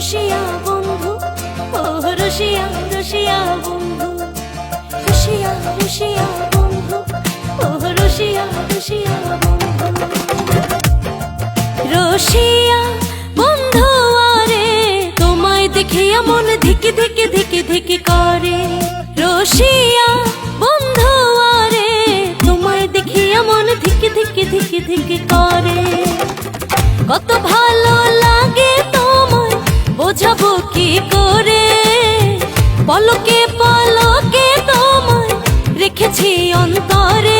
রসিয়া বন্ধু, ও রসিয়া রসিয়া বন্ধু, রসিয়া রসিয়া বন্ধু, ও রসিয়া রসিয়া বন্ধু। রসিয়া বন্ধু আরে, তোমায় দেখিয়া মন ধিকে ধিকে ধিকে ধিকে করে। রসিয়া করে পলকে পলকে তোমায় রেখেছি অন্তরে।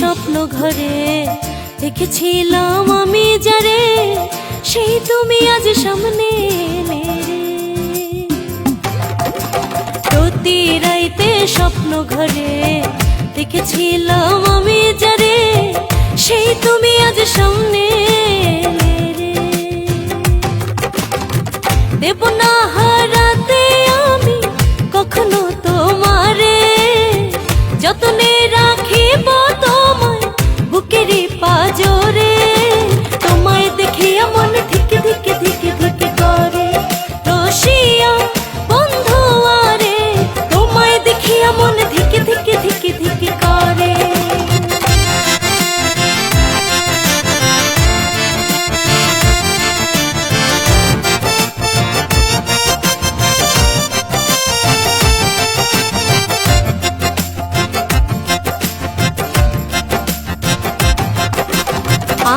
স্বপ্ন ঘরে দেখেছিলাম আমি যারে, সেই তুমি আজ সামনে রাইতে স্বপ্ন ঘরে দেখেছিলাম আমি যারে, সেই তুমি আজ সামনে। দেব না হারাতে বুকেরই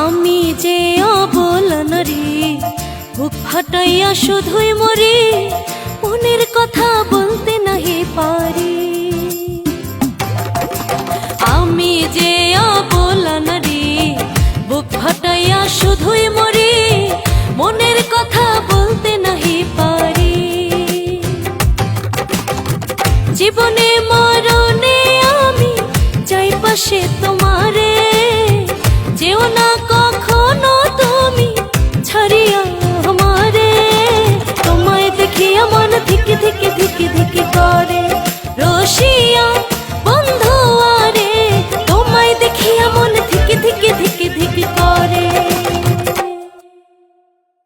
আমি যে অবল নারী বুক ফাটাইয়া শুধুই মরি, মনের কথা বলতে নাহি পারি। আমি যে অবল নারী বুক ফাটাইয়া শুধুই মরি, মনের কথা বলতে নাহি পারি। জীবনে মরণে আমি যাই পাশে